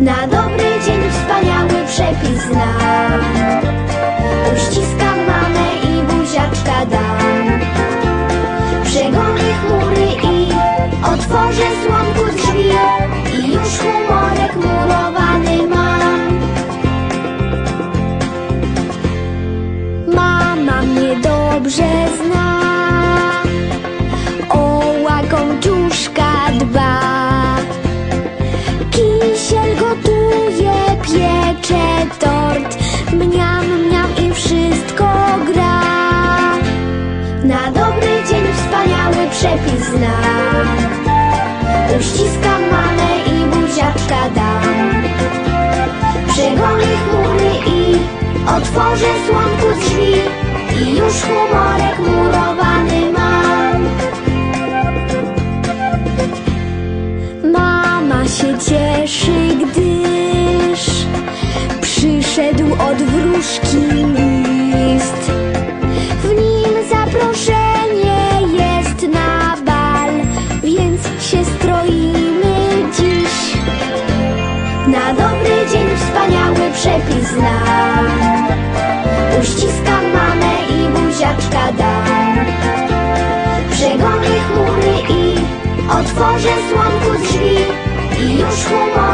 Na dobry dzień wspaniały przepis znam Uściskam mamę i buziaczka dam. Przegonię chmury i otworzę słomku drzwi. I już humorek murowany mam. Mama mnie dobrze zna. O łakomciuszka przepis znam. Uściskam mamę i buziaczka dam. Przegonię chmury i otworzę słomku drzwi. I już humorek murowany mam. Mama się cieszy, gdyż przyszedł od wróżki przepis znam. Uściskam mamę i buziaczka dam. Przegonię chmury i otworzę słomku drzwi I już murowany